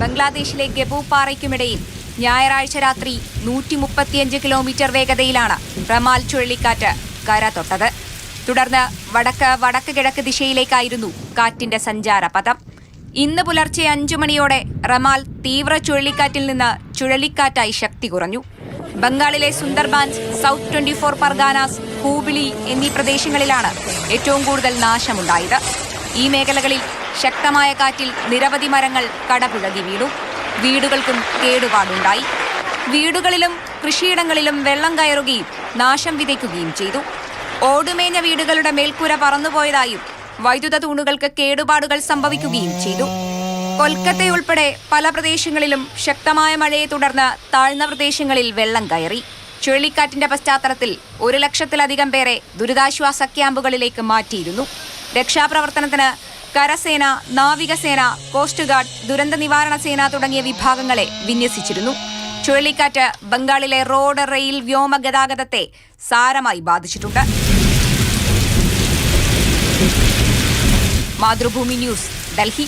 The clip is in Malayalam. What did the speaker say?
ബംഗ്ലാദേശിലെ ഗബൂപ്പാറയ്ക്കുമിടയിൽ ഞായറാഴ്ച രാത്രി നൂറ്റി മുപ്പത്തിയഞ്ച് കിലോമീറ്റർ വേഗതയിലാണ് റമാൽ ചുഴലിക്കാറ്റ് കര തൊട്ടത്. തുടർന്ന് വടക്ക് വടക്ക് കിഴക്ക് ദിശയിലേക്കായിരുന്നു കാറ്റിന്റെ സഞ്ചാരപഥം. ഇന്ന് പുലർച്ചെ അഞ്ചു മണിയോടെ റമാൽ തീവ്ര ചുഴലിക്കാറ്റിൽ നിന്ന് ചുഴലിക്കാറ്റായി ശക്തി കുറഞ്ഞു. ബംഗാളിലെ Sundarbans south twenty four Parganas ഹൂബിളി എന്നീ പ്രദേശങ്ങളിലാണ് ഏറ്റവും കൂടുതൽ നാശമുണ്ടായത്. ഈ മേഖലകളിൽ ശക്തമായ കാറ്റിൽ നിരവധി മരങ്ങൾ കടപുഴകി വീണു. വീടുകൾക്കും കേടുപാടുണ്ടായി. വീടുകളിലും കൃഷിയിടങ്ങളിലും വെള്ളം കയറുകയും നാശം വിതയ്ക്കുകയും ചെയ്തു. ഓടുമേഞ്ഞ വീടുകളുടെ മേൽക്കൂര പറന്നുപോയതായും വൈദ്യുത തൂണുകൾക്ക് കേടുപാടുകൾ സംഭവിക്കുകയും ചെയ്തു. കൊൽക്കത്തയുൾപ്പെടെ പല പ്രദേശങ്ങളിലും ശക്തമായ മഴയെ തുടർന്ന് താഴ്ന്ന പ്രദേശങ്ങളിൽ വെള്ളം കയറി. ചുഴലിക്കാറ്റിന്റെ പശ്ചാത്തലത്തിൽ ഒരു ലക്ഷത്തിലധികം പേരെ ദുരിതാശ്വാസ ക്യാമ്പുകളിലേക്ക് മാറ്റിയിരുന്നു. രക്ഷാപ്രവർത്തനത്തിന് കരസേന നാവികസേന കോസ്റ്റ് ഗാർഡ് ദുരന്ത നിവാരണ സേന തുടങ്ങിയ വിഭാഗങ്ങളെ വിന്യസിച്ചിരുന്നു. ചുഴലിക്കാറ്റ് ബംഗാളിലെ റോഡ് റെയിൽ വ്യോമ ഗതാഗതത്തെ സാരമായി ബാധിച്ചിട്ടുണ്ട്. മാതൃഭൂമി ന്യൂസ് ഡൽഹി.